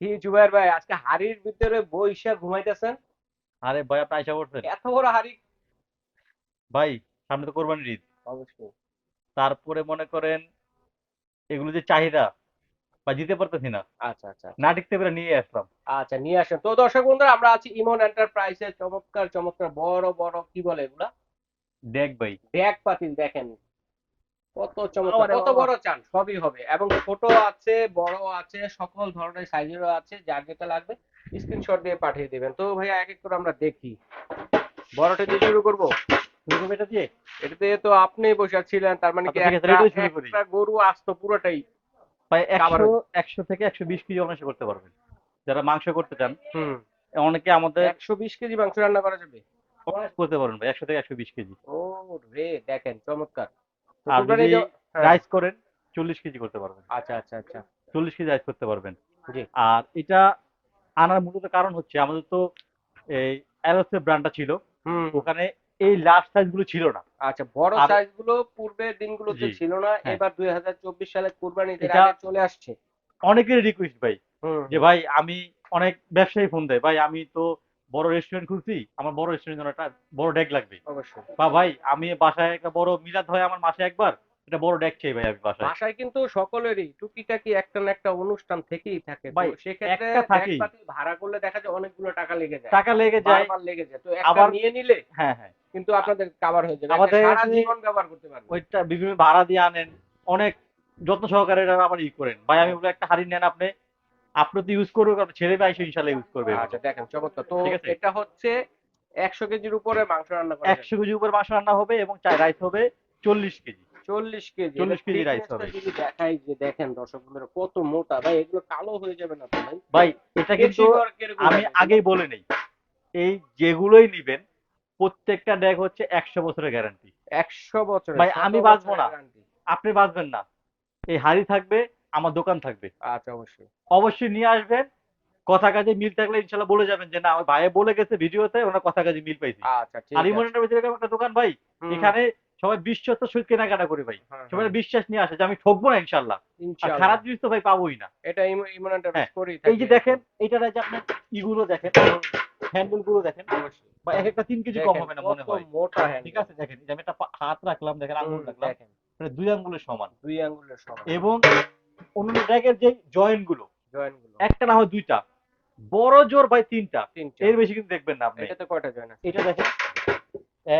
কি জুবাইর ভাই আজকে হাড়ির ভিতরে বইসা ঘুমাইতেছেন আরে ভাই আপনি আইসা এত বড় হাড়ি ভাই সামনে তো কোরবানির ঈদ। অবশ্যই। তারপরে মনে করেন এগুলো যে চাহিদা বা দিতে পারতেছি না। আচ্ছা আচ্ছা। না টিকতে পেরে নিয়ে আসলাম। আচ্ছা নিয়ে আসেন। তো দর্শক বন্ধুরা আমরা আছি ইমন এন্টারপ্রাইজের চমৎকার চমৎকার বড় বড় কি বলে এগুলা? দেখ ভাই। ব্যাগ পাতিল দেখেন। কত চমৎকার কত বড় চান? সবই হবে। এবং ছোট আছে বড় আছে সকল ধরনের সাইজেরও আছে যার যেটা লাগবে স্ক্রিনশট দিয়ে পাঠিয়ে দিবেন। তো ভাইয়া এক এক করে আমরা দেখি। বড়টা দিয়ে শুরু করব? শুরু করবে এটা দিয়ে? এটাতে তো আপনি বসে ছিলেন তার মানে কি ঠিক আছে, একটা গরু আসতো পুরোটাই ভাই খাবার একশো একশো থেকে একশো বিশ কেজি অনায়াসে করতে পারবেন। যারা মাংস করতে চান হুম। অনেকে আমাদের একশো বিশ কেজি মাংস রান্না করা যাবে? করতে পারবেন ভাই একশো থেকে একশো বিশ কেজি। ও রে দেখেন চমৎকার। আর যদি হ্যাঁ, রাইস করেন চল্লিশ কেজি করতে পারবেন। আচ্ছা আচ্ছা আচ্ছা। চল্লিশ কেজি রাইস করতে পারবেন। আর এটা আনার মূলত কারণ হচ্ছে আমাদের তো এই অ্যারোসের ব্র্যান্ডটা ছিল ওখানে এই লার্জ সাইজগুলো ছিল না। আচ্ছা বড় সাইজগুলো পূর্বের দিনগুলোতে ছিল না হ্যাঁ। এবার দুই হাজার চব্বিশ সালে আগে চলে আসছে। অনেকের রিকোয়েস্ট ভাই যে ভাই আমি অনেক ব্যবসায়ী ফোন দেয় ভাই আমি তো বড় রেস্টুরেন্ট খুলছি আমার বড় রেস্টুরেন্ট জন্য একটা বড় ডেক লাগবে। অবশ্যই। বা ভাই আমি বাসায় একটা বড় মিলাদ হয় আমার মাসে একবার এটা বড় ডেক চাই ভাই আমি বাসায়। বাসায় কিন্তু সকলেরই টুকিটাকি একটা না একটা অনুষ্ঠান থেকেই থাকে ভাই, সেক্ষেত্রে। ব্যাগপাতি ভাড়া করলে দেখা যায় অনেকগুলো টাকা লেগে যায়। টাকা লেগে যায়। বারবার লেগে যায়। তো আবার- নিয়ে নিলে হ্যাঁ হ্যাঁ। কিন্তু আপনাদের কভার হয়ে যাবে। আমাদের সারা জীবন ব্যবহার করতে পারবেন। ওইটা বিভিন্ন ভাড়া দিয়ে আনেন অনেক যত্ন সহকারে এটা আবার ই করেন। ভাই আমি বলে একটা হাড়ি নেন আপনি আপনি তো ইউজ করবে আপনার ছেলে ভাই সে ইনশাল্লাহ ইউজ করবে আচ্ছা দেখেন চমৎকার। তো এটা হচ্ছে একশো কেজির উপরে মাংস রান্না করা যাবে একশো কেজি উপর মাংস রান্না হবে এবং চাই রাইস হবে চল্লিশ কেজি। চল্লিশ কেজি। 40 কেজি টা হবে। দেখাই যে দেখেন দর্শক বন্ধুরা কত মোটা। ভাই এগুলো কালো হয়ে যাবে না ভাই? ভাই এটা কিন্তু আমি আগেই বলে নেই। এই যেগুলোই নিবেন প্রত্যেকটা ডেক হচ্ছে একশো বছরের গ্যারান্টি একশো বছর ভাই, আমি বাঁচবো না। আপনি বাঁচবেন না। এই হাড়ি থাকবে আমার দোকান থাকবে। আচ্ছা অবশ্যই। অবশ্যই নিয়ে আসবেন। কথা কাজে মিল থাকলে ইনশাল্লাহ বলে যাবেন যে না আমার ভাইয়ে বলে গেছে ভিডিওতে ওনার কথা কাজে মিল পাইছি। আচ্ছা ঠিক আছে। ইমনের ভিতরে একটা দোকান ভাই এখানে সবাই বিশ্বস্ত সহিত কেনাকাটা করে ভাই। হ্যাঁ, সবাই হ্যাঁ, বিশ্বাস নিয়ে আসে যে আমি ঠকবো না ইনশাল্লাহ। খারাপ জিনিস তো ভাই পাবোই না। এটা হ্যাঁ, এই যে দেখেন এইটার যে আপনার ইগুলো দেখেন হ্যান্ডেলগুলো দেখেন অবশ্যই। বা এক একটা তিন কেজি কম হবে না মনে হয়। মোটা হ্যান্ড ঠিক আছে দেখেন যে আমি একটা হাত রাখলাম দেখেন আঙুল রাখলাম দেখেন। মানে দুই আঙ্গুলের সমান। দুই আঙ্গুলের সমান। এবং অন্যান্য ড্র্যাগের যে জয়েন্টগুলো একটা না হয় দুইটা। বড় জোর ভাই তিনটা। এর বেশি কিন্তু দেখবেন না আপনি। এটাতে কয়টা জয়েন্ট আছে? এটা দেখেন।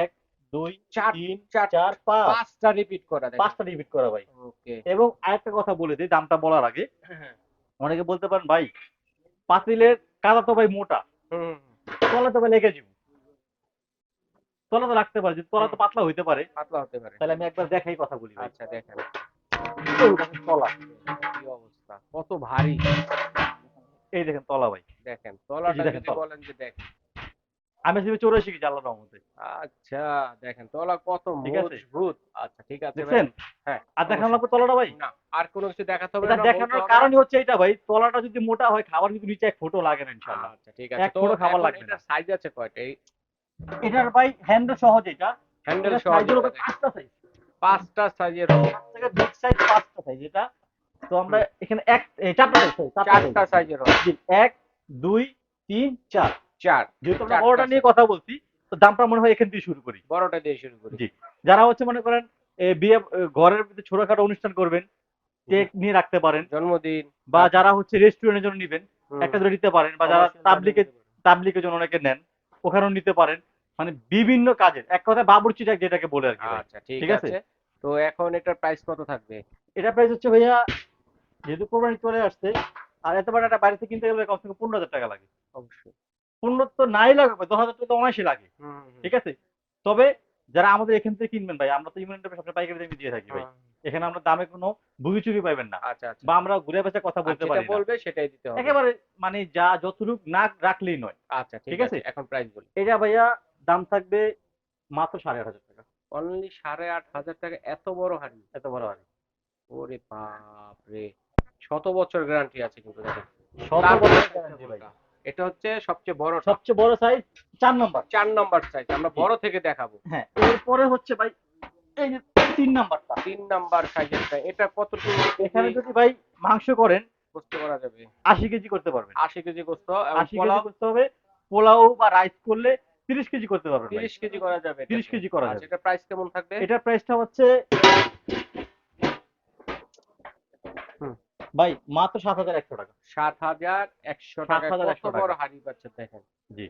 এক দুই চার তিন চার পাঁচ। পাঁচটা রিপিট করা পাঁচটা রিপিট করা ভাই। ওকে। এবং আরেকটা কথা বলে দিই দামটা বলার আগে। অনেকে বলতে পারেন ভাই পাতিলের কাদা তো ভাই মোটা। তলা তো ভাই লেগে যাব। তলা তো রাখতে পারে তলা তো পাতলা হইতে পারে পাতলা হতে পারে। তাহলে আমি একবার দেখাই কথা বলি আচ্ছা দেখেন। তলা। কি অবস্থা? কত ভারী। এই দেখেন তলা ভাই। দেখেন তলাটা যদি বলেন যে দেখেন। আমি আসলে আল্লাহ রহমতে। আচ্ছা দেখেন তলা কত মজবুত। আচ্ছা ঠিক আছে ভাই। দেখছেন হ্যাঁ আর দেখানো লাগবে তলাটা ভাই? না আর কোনো কিছু দেখাতে হবে না দেখানোর কারণই হচ্ছে এটা ভাই তলাটা যদি মোটা হয় খাবার কিন্তু নিচে এক ফোটো লাগে না। ইনশাআল্লাহ। আচ্ছা ঠিক আছে। তো ফোঁটা খাবার লাগবে না। সাইজ আছে কয়টা? এটার ভাই হ্যান্ডেল সহজ এটা। হ্যান্ডেল এটা সহ সাইজের উপর পাঁচটা সাইজ পাঁচটা সাইজের থেকে বিগ সাইজ পাঁচটা সাইজ এটা তো আমরা এখানে এক চারটা সাইজ চারটা সাইজের এক দুই তিন চার। চার। যেহেতু আমরা বড়টা নিয়ে কথা বলছি তো দামটা মনে হয় এখান থেকে শুরু করি। বড়টা দিয়ে শুরু করি। জি। যারা হচ্ছে মনে করেন বিয়ে ঘরের ভিতরে ছোটখাটো অনুষ্ঠান করবেন কেক নিয়ে রাখতে পারেন। জন্মদিন। বা যারা হচ্ছে রেস্টুরেন্টের জন্য নিবেন একটা ধরে নিতে পারেন বা যারা অবশ্যই তাবলিকের জন্য অনেকে নেন ওখানেও নিতে পারেন। মানে বিভিন্ন কাজের। এক কথায় বাবুর্চি টাক যেটাকে বলে আর কি আচ্ছা ঠিক আছে? তো এখন এটার প্রাইস কত থাকবে? এটা প্রাইস হচ্ছে ভাইয়া যেহেতু কোরবানি চলে আসছে আর এত বড় একটা বাড়িতে কিনতে গেলে কমসে কম পনেরো হাজার টাকা লাগে। অবশ্যই। পনেরো তো নাই লাগবে দশ হাজার টাকা তো অনায়াসই লাগে। ঠিক আছে? তবে যারা আমাদের এখান থেকে কিনবেন ভাই আমরা তো ইমিউনিটি সবসময় পাইকারি দামে দিয়ে থাকি ভাই। এখানে আমরা দামে কোনো ভুগিচুরি পাইবেন না। আচ্ছা আচ্ছা। বা আমরা ঘুরে বেচা কথা বলতে পারি না। বলবে সেটাই দিতে হবে। একেবারে মানে যা যতটুক না রাখলেই নয়। আচ্ছা ঠিক আছে? এখন প্রাইস বলি। এটা ভাইয়া দাম থাকবে মাত্র সাড়ে আট হাজার টাকা। অনলি সাড়ে আট হাজার টাকা এত বড় হাড়ি। এত বড় হাড়ি। ওরে বাপ রে শত বছর গ্যারান্টি আছে কিন্তু দেখেন। শত বছর guarantee ভাই। এটা হচ্ছে সবচেয়ে বড় সবচেয়ে বড় সাইজ চার নম্বর চার নাম্বার সাইজ আমরা বড় থেকে দেখাবো। হ্যাঁ এরপরে হচ্ছে ভাই এই যে তিন নাম্বারটা তিন নাম্বার সাইজের এটা কতটুকু এখানে যদি ভাই মাংস করেন গোস্ত করা যাবে। আশি কেজি করতে পারবেন। আশি কেজি গোস্ত এবং আশি কেজি পোলাও। করতে হবে। পোলাও বা রাইস করলে তিরিশ কেজি করতে পারবেন ভাই। তিরিশ কেজি করা যাবে তিরিশ কেজি করা আচ্ছা যাবে। এটা প্রাইস কেমন থাকবে? এটার প্রাইসটা হচ্ছে ভাই মাত্র সাত হাজার একশো টাকা। সাত হাজার একশো টাকা কত বড় হাড়ি পাচ্ছে দেখেন। জি।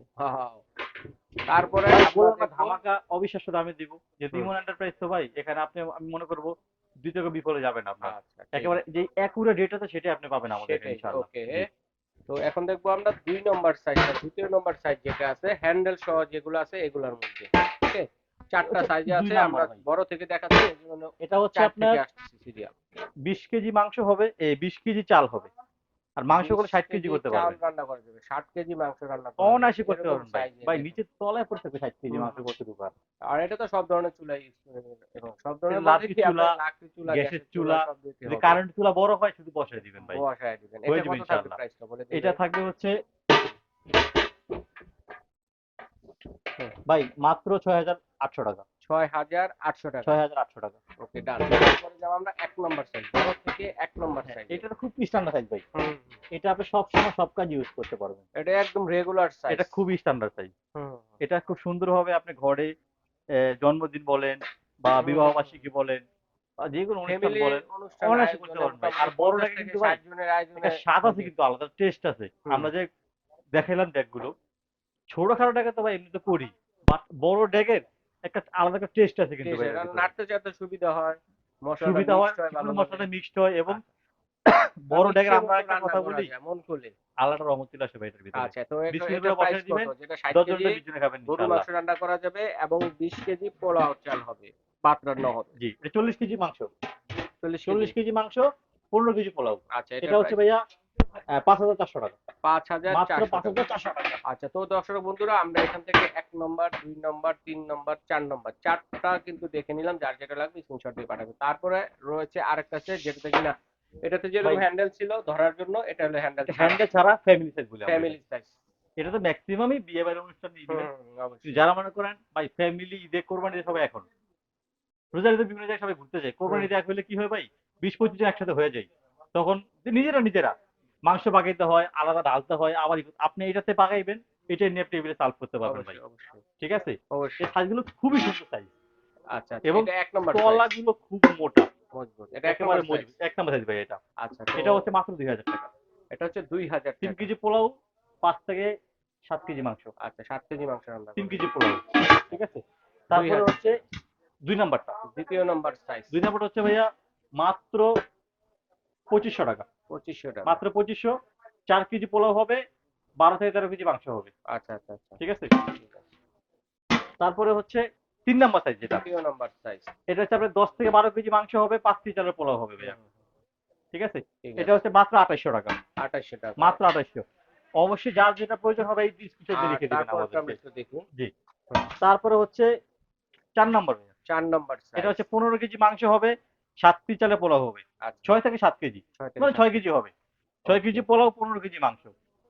তারপরে ধামাকা অবিশ্বাস্য দামে দিব। যে। ইমন এন্টারপ্রাইজ তো ভাই এখানে আপনি আমি মনে করব দ্বিতীয় বিফলে যাবেন আপনার। আচ্ছা একেবারে যে একুরে ডেট আছে সেটাই আপনি পাবেন আমাদের ইনশাআল্লাহ। ওকে। তো এখন দেখব আমরা দুই নম্বর সাইজটা দ্বিতীয় নম্বর সাইজ যেটা আছে হ্যান্ডেল সহ যেগুলো আছে এগুলোর মধ্যে ওকে চারটা সাইজ সাইজে আছে আমরা বড় থেকে দেখাচ্ছি। এটা হচ্ছে আপনার থেকে আসতেছি সিরিয়াল বিশ কেজি মাংস হবে এই বিশ কেজি চাল হবে। আর মাংস করে ষাট কেজি করতে চাল পারবেন রান্না করা যাবে ষাট কেজি মাংস রান্না অনায়াসে। করতে পারবেন ভাই। এটা। তলায় পড়ে থাকবে ষাট কেজি মাংস করতে পারবেন আর এটা তো সব ধরনের চুলা ইউজ করে এবং সব ধরনের লাকড়ি চুলা, লাকড়ি চুলা গ্যাসের চুলা, যদি কারেন্ট চুলা বড় হয় শুধু বসায় দিবেন ভাই। বসায় দিবেন। এটা কত থাকবে। প্রাইসটা বলে এটা থাকবে হচ্ছে ভাই মাত্র ছয় হাজার আটশো টাকা। ছয় হাজার আটশো টাকা। ছয় হাজার আটশো টাকা। ওকে ডান তারপরে যাব আমরা এক নম্বর সাইজ বড় থেকে এক নম্বর সাইজ এটা খুব স্ট্যান্ডার্ড সাইজ ভাই। এটা আপনি সব সময় সব কাজ ইউজ করতে পারবেন। এটা একদম রেগুলার সাইজ এটা খুবই স্ট্যান্ডার্ড সাইজ এটা খুব সুন্দরভাবে আপনি ঘরে জন্মদিন বলেন বা বিবাহ বার্ষিকী বলেন যে কোনো অনুষ্ঠান বলেন অনুষ্ঠান অনায়াসে করতে পারবেন আর কিন্তু স্বাদ আছে কিন্তু আলাদা টেস্ট আছে। আমরা যে দেখাইলাম ডেকগুলো ছোটখাটো ডেকে তো ভাই এমনি তো করি বাট বড় ডেকের একটা আলাদা একটা টেস্ট আছে কিন্তু। নাড়তে চাড়তে সুবিধা হয় সুবিধা হয়। মশলাটা মিক্সড হয় এবং বড় ইচ্ছে ডেকের আমরা একটা কথা বলি মন খুলে? আলাদা রহমত চলে আসে ভাই এটার ভিতরে। আচ্ছা তো এটা প্রাইস কত? যেটা 60 কেজি খাবেন গরু। মাংস রান্না করা যাবে এবং 20 কেজি পোলাও চাল হবে ভাত রান্না হবে জি এটা চল্লিশ কেজি মাংস। 40 চল্লিশ কেজি? মাংস পনেরো কেজি পোলাও। আচ্ছা এটা হচ্ছে ভাইয়া পাঁচ হাজার চারশো টাকা। পাঁচ হাজার চারশো টাকা। আচ্ছা তো দর্শক বন্ধুরা আমরা এখান থেকে এক নম্বর দুই নম্বর তিন নম্বর চার নম্বর চারটা কিন্তু দেখে নিলাম যার যেটা লাগবে স্ক্রিনশট দিয়ে পাঠাবে। তারপরে রয়েছে আরেকটা যেটাতে কিনা এটাতে যেরকম হ্যান্ডেল ছিল ধরার জন্য এটা হলো হ্যান্ডেল হ্যান্ডেল ছাড়া ফ্যামিলি সাইজ বলে ফ্যামিলি এটা। সাইজ এটা তো ম্যাক্সিমামই বিয়ে বাড়ির অনুষ্ঠান যারা মনে করেন ভাই ফ্যামিলি ঈদে কোরবানি সবাই এখন। রোজার ঈদে বিভিন্ন জায়গায় সবাই ঘুরতে যায়। কোরবানি ঈদে এক হলে কি হয় ভাই? বিশ পঁচিশ একসাথে হয়ে যায়। তখন নিজেরা নিজেরা। মাংস পাকাইতে হয় আলাদা ঢালতে হয় আবার আপনি এটাতে পাকাইবেন এটা নিয়ে টেবিলে সার্ভ করতে পারবেন ভাই। ঠিক আছে? অবশ্যই। সাইজগুলো খুবই সুন্দর সাইজ আচ্ছা এবং এবং এক নম্বর তলাগুলো খুব মোটা। মজবুত। এটা এক একেবারে মজবুত এক নম্বর সাইজ ভাই এটা। আচ্ছা এটা হচ্ছে মাত্র দুই হাজার টাকা। এটা হচ্ছে দুই হাজার তিন টাকা। কেজি পোলাও পাঁচ থেকে সাত কেজি মাংস। আচ্ছা সাত কেজি মাংস রান্না তিন কেজি পোলাও ঠিক আছে? তারপরে হচ্ছে দুই নাম্বারটা। দ্বিতীয় নম্বর সাইজ দুই নাম্বারটা হচ্ছে ভাইয়া মাত্র পঁচিশশো টাকা। পঁচিশশো টাকা। মাত্র পঁচিশশো চার কেজি পোলাও হবে বারো থেকে তেরো কেজি মাংস হবে। আচ্ছা আচ্ছা আচ্ছা। ঠিক আছে? তারপরে হচ্ছে তিন নাম্বার সাইজ যেটা। তৃতীয় নম্বর সাইজ এটা হচ্ছে আপনার দশ থেকে বারো কেজি মাংস হবে পাঁচ কেজি চালের পোলাও হবে ভাইয়া। ঠিক আছে? এটা হচ্ছে মাত্র আঠাইশশো টাকা। আঠাশশো টাকা। মাত্র আঠাইশশো। অবশ্যই যার যেটা প্রয়োজন হবে এই আর লিখে দিবেন জি। তারপরে হচ্ছে চার নাম্বার। চার নম্বর এটা হচ্ছে পনেরো কেজি মাংস হবে সাত কেজি চালে পোলাও হবে। আচ্ছা। ছয় থেকে সাত কেজি। ছয় মানে ছয় কেজি হবে। ছয় কেজি পোলাও পনেরো কেজি মাংস।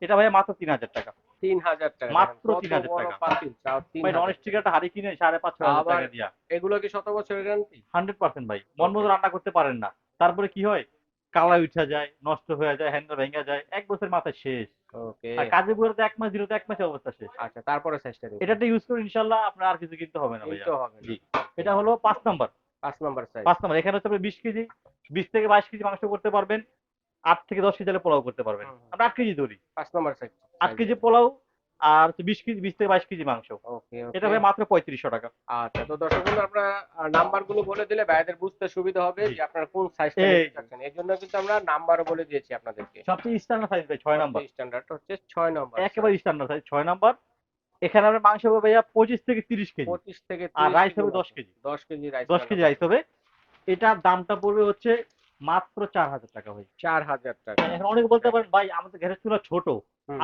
এটা ভাই মাত্র তিন হাজার টাকা। তিন হাজার টাকা। মাত্র দেখেন, কত 3000 বড় টাকা। পাতিল, তাও তিন ভাই নন স্টিক একটা হাড়ি কিনে সাড়ে পাঁচ ছয় হাজার টাকা দিয়া। এগুলো কি শত বছরের গ্যারান্টি হান্ড্রেড পার্সেন্ট ভাই। মন মতো রান্না করতে পারেন না। তারপরে কি হয়? কালা উঠা যায় নষ্ট হয়ে যায় হ্যান্ডেল ভেঙে যায়। এক বছর মাথায় শেষ। আর কাজে বুড়ে তো এক মাস দিলে তো এক মাসে অবস্থা শেষ। আচ্ছা তারপরে এটাতে ইউজ করে ইনশাল্লাহ আপনার আর কিছু কিনতে হবে না ভাইয়া। এটা হলো পাঁচ নম্বর। পাঁচ নম্বর সাইজ পাঁচ নম্বর এখানে হচ্ছে আপনি বিশ কেজি বিশ থেকে বাইশ কেজি মাংস করতে পারবেন আট থেকে দশ কেজি পোলাও করতে পারবেন। আমরা আট কেজি ধরি। পাঁচ নম্বর সাইজ আট কেজি পোলাও আর বিশ কেজি বিশ থেকে বাইশ কেজি মাংস। এটা ভাই মাত্র পঁয়ত্রিশশো টাকা। আচ্ছা তো দর্শক বন্ধু আপনারা নাম্বারগুলো বলে দিলে বুঝতে সুবিধা হবে যে আপনারা কোন সাইজটা। চাচ্ছেন। জন্য কিন্তু আমরা নাম্বারও বলে দিয়েছি আপনাদেরকে। সবচেয়ে স্ট্যান্ডার্ড সাইজ ভাই ছয় নম্বর। স্ট্যান্ডার্ড হচ্ছে ছয় নম্বর একেবারে স্ট্যান্ডার্ড সাইজ ছয় নম্বর। এখানে আমরা মাংস হবে ভাইয়া পঁচিশ থেকে তিরিশ কেজি। পঁচিশ থেকে আর রাইস হবে দশ কেজি। দশ কেজি রাইস দশ কেজি রাইস হবে। এটার দামটা পড়বে হচ্ছে মাত্র চার হাজার টাকা ভাই চার হাজার টাকা। এখন অনেকে বলতে পারেন ভাই আমাদের গ্যাসের চুলা ছোট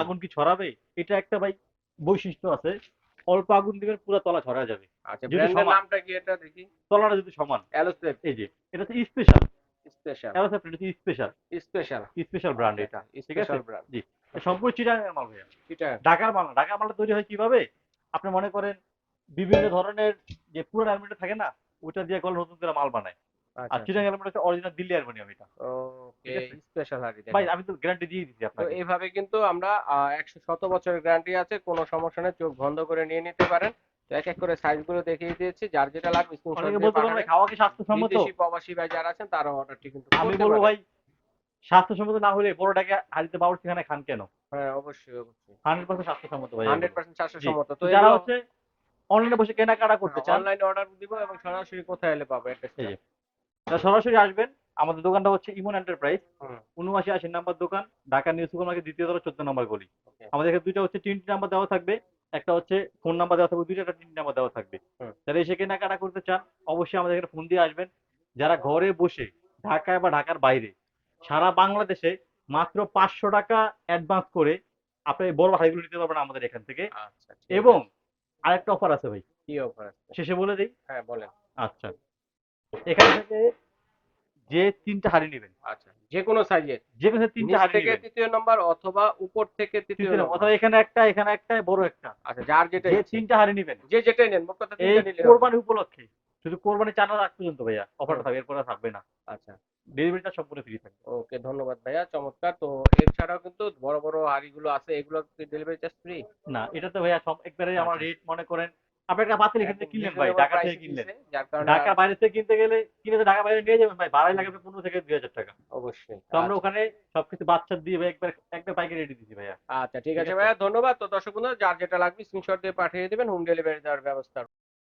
আগুন কি ছড়াবে? এটা একটা ভাই বৈশিষ্ট্য আছে। অল্প আগুন দিবেন পুরো তলা ছড়া যাবে। আচ্ছা ব্র্যান্ডের নামটা কি এটা দেখি? তলাটা যদি সমান। অ্যালোসেপ এই যে এটা হচ্ছে স্পেশাল স্পেশাল অ্যারোসেপ্ট এটা হচ্ছে স্পেশাল স্পেশাল স্পেশাল ব্র্যান্ড এটা। ঠিক আছে? স্পেশাল জি সম্পূর্ণ চিটাগাং মাল ভাইয়া। ঢাকার মাল ঢাকার মালটা তৈরি হয় কীভাবে? আপনি মনে করেন বিভিন্ন ধরনের যে পুরো অ্যালমিনিয়াম থাকে না ওটা দিয়ে গল নতুন করে মাল বানায়। আর আচ্ছা। চিটাং অ্যালুমিনিয়াম হচ্ছে অরিজিনাল দিল্লি অ্যালুমিনিয়াম এটা। ওকে? স্পেশাল হাড়ি ভাই আমি তো গ্যারান্টি দিয়ে দিচ্ছি তো আপনাকে। এইভাবে কিন্তু আমরা একশো শত বছরের গ্যারান্টি আছে কোনো সমস্যা নেই চোখ বন্ধ করে নিয়ে নিতে পারেন। এক এক করে সাইজগুলো দেখিয়ে দিয়েছি যার যেটা লাগবে স্ক্রিনশট দিয়ে পাঠাবেন। খাওয়া কি স্বাস্থ্যসম্মত? বিদেশি প্রবাসী ভাই যারা আছেন তারা অর্ডারটি কিন্তু আমি বলব ভাই স্বাস্থ্যসম্মত না হলে বড়টাকে হাড়িতে বাবুর সেখানে খান কেন? হ্যাঁ অবশ্যই অবশ্যই। হান্ড্রেড পার্সেন্ট স্বাস্থ্যসম্মত ভাই হান্ড্রেড পার্সেন্ট চারশো তো যারা হচ্ছে অনলাইনে বসে কেনাকাটা করতে চান অনলাইনে অর্ডার দিব এবং সরাসরি কোথায় এলে পাবো অ্যাড্রেসটা সরাসরি আসবেন আমাদের দোকানটা হচ্ছে ইমন এন্টারপ্রাইজ। উনআশি আশি নাম্বার দোকান ঢাকা নিউ সুপার মার্কেট দ্বিতীয় তলা চোদ্দ নম্বর গলি. আমাদের এখানে দুইটা হচ্ছে তিনটি নাম্বার দেওয়া থাকবে একটা হচ্ছে ফোন নাম্বার দেওয়া থাকবে দুইটা একটা তিনটি নাম্বার দেওয়া থাকবে। যারা এসে কেনাকাটা করতে চান অবশ্যই আমাদের এখানে ফোন দিয়ে আসবেন। যারা ঘরে বসে ঢাকায় বা ঢাকার বাইরে সারা বাংলাদেশে মাত্র পাঁচশো টাকা অ্যাডভান্স করে আপনি বড় হাইগুলো নিতে পারবেন আমাদের এখান থেকে। আচ্ছা এবং আরেকটা অফার আছে ভাই। কি অফার আছে? শেষে বলে দিই? হ্যাঁ বলেন। আচ্ছা। এখান থেকে যে তিনটা হাড়ি নেবেন। আচ্ছা যে কোনো সাইজের যে কোনো তিনটা হাড়ি থেকে তৃতীয় নাম্বার অথবা উপর থেকে তৃতীয় অথবা এখানে একটা এখানে একটা বড় একটা। আচ্ছা যার যেটা যে। তিনটা হাড়ি নেবেন। যে যেটাই নেন মোট কথা তিনটা নিলে। কোরবানি উপলক্ষে শুধু কোরবানি চার আগ পর্যন্ত ভাইয়া অফারটা থাকবে এরপর আর থাকবে না। আচ্ছা। ডেলিভারিটা সম্পূর্ণ ফ্রি থাকবে। ওকে ধন্যবাদ ভাইয়া চমৎকার। তো এছাড়াও কিন্তু বড় বড় হাড়িগুলো আছে এগুলো ডেলিভারি চার্জ ফ্রি না এটা তো ভাইয়া সব একবারে আমার আচ্ছা। রেট মনে করেন আপনি একটা পাতিল এখান থেকে কিনলেন ভাই ঢাকা থেকে কিনলেন। যার কারণে ঢাকা বাইরে থেকে কিনতে গেলে কিনে তো ঢাকা বাইরে নিয়ে যাবেন ভাই ভাড়াই লাগবে পনেরো থেকে দুই হাজার টাকা। অবশ্যই। তো আমরা ওখানে সবকিছু বাচ্চা দিয়ে ভাই একবার একবার পাইকারি রেডি দিচ্ছি ভাইয়া। আচ্ছা ঠিক আছে। ভাইয়া ধন্যবাদ। তো দর্শক বন্ধুরা যার যেটা লাগবে স্ক্রিনশট দিয়ে পাঠিয়ে দিবেন হোম ডেলিভারি দেওয়ার ব্যবস্থা